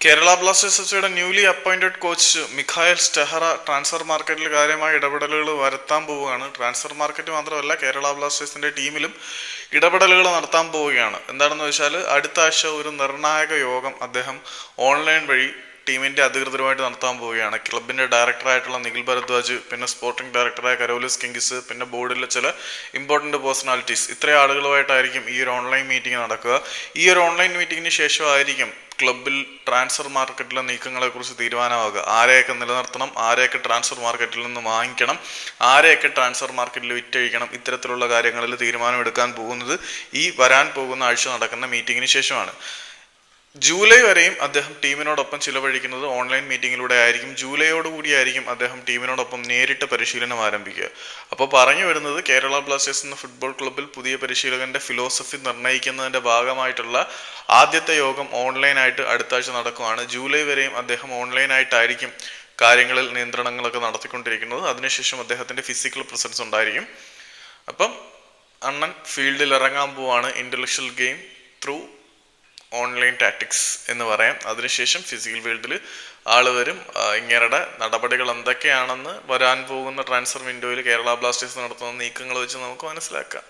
Kerala Blasters എഫ്സിയുടെ newly appointed coach Mikael Stahre transfer മാർക്കറ്റിൽ കാര്യമായ ഇടപെടലുകൾ വരുത്താൻ പോവുകയാണ്. ട്രാൻസ്ഫർ മാർക്കറ്റ് മാത്രമല്ല കേരള ബ്ലാസ്റ്റേഴ്സിന്റെ ടീമിലും ഇടപെടലുകൾ നടത്താൻ പോവുകയാണ്. എന്താണെന്ന് വെച്ചാൽ അടുത്ത ആഴ്ച ഒരു നിർണായക യോഗം അദ്ദേഹം ഓൺലൈൻ വഴി ടീമിന്റെ അധികൃതരുമായിട്ട് നടത്താൻ പോവുകയാണ്. ക്ലബിന്റെ ഡയറക്ടറായിട്ടുള്ള നിഖിൽ ഭരദ്വാജ് പിന്നെ സ്പോർട്ടിംഗ് ഡയറക്ടറായ കരോലിസ് കിങ്കിസ് പിന്നെ ബോർഡിലെ ചില ഇമ്പോർട്ടന്റ് പേഴ്സണാലിറ്റീസ് ഇത്രയും ആളുകളുമായിട്ടായിരിക്കും ഈ ഒരു ഓൺലൈൻ മീറ്റിംഗ് നടക്കുക. ഈ ഒരു ഓൺലൈൻ മീറ്റിംഗിന് ശേഷമായിരിക്കും ക്ലബിൽ ട്രാൻസ്ഫർ മാർക്കറ്റിലെ നീക്കങ്ങളെ കുറിച്ച് തീരുമാനമാകുക ആരെയൊക്കെ നിലനിർത്തണം ആരെയൊക്കെ ട്രാൻസ്ഫർ മാർക്കറ്റിൽ നിന്ന് വാങ്ങിക്കണം ആരെയൊക്കെ ട്രാൻസ്ഫർ മാർക്കറ്റിൽ വിറ്റഴിക്കണം ഇത്തരത്തിലുള്ള കാര്യങ്ങളിൽ തീരുമാനമെടുക്കാൻ പോകുന്നത് ഈ വരാൻ പോകുന്ന ആഴ്ച നടക്കുന്ന മീറ്റിംഗിന് ശേഷമാണ്. ജൂലൈ വരെയും അദ്ദേഹം ടീമിനോടൊപ്പം ചിലവഴിക്കുന്നത് ഓൺലൈൻ മീറ്റിങ്ങിലൂടെ ആയിരിക്കും. ജൂലൈയോട് കൂടിയായിരിക്കും അദ്ദേഹം ടീമിനോടൊപ്പം നേരിട്ട് പരിശീലനം ആരംഭിക്കുക. അപ്പോൾ പറഞ്ഞു വരുന്നത് കേരള ബ്ലാസ്റ്റേഴ്സ് എന്ന ഫുട്ബോൾ ക്ലബ്ബിൽ പുതിയ പരിശീലകന്റെ ഫിലോസഫി നിർണയിക്കുന്നതിന്റെ ഭാഗമായിട്ടുള്ള ആദ്യത്തെ യോഗം ഓൺലൈനായിട്ട് അടുത്ത ആഴ്ച നടക്കുകയാണ് ജൂലൈ വരെയും അദ്ദേഹം ഓൺലൈനായിട്ടായിരിക്കും കാര്യങ്ങളിൽ നിയന്ത്രണങ്ങളൊക്കെ നടത്തിക്കൊണ്ടിരിക്കുന്നത്. അതിനുശേഷം അദ്ദേഹത്തിന്റെ ഫിസിക്കൽ പ്രസൻസ് ഉണ്ടായിരിക്കും. അപ്പം അണ്ണൻ ഫീൽഡിൽ ഇറങ്ങാൻ പോവാണ്. Intellectual game through online tactics എന്ന് പറയാം. അതിനുശേഷം ഫിസിക്കൽ ഫീൽഡിൽ ആൾ വരും. ഇങ്ങേരുടെ നടപടികൾ എന്തൊക്കെയാണെന്ന് വരാൻ പോകുന്ന ട്രാൻസ്ഫർ വിൻഡോയിൽ കേരള ബ്ലാസ്റ്റേഴ്സ് നടത്തുന്ന നീക്കങ്ങൾ വെച്ച് നമുക്ക് മനസ്സിലാക്കാം.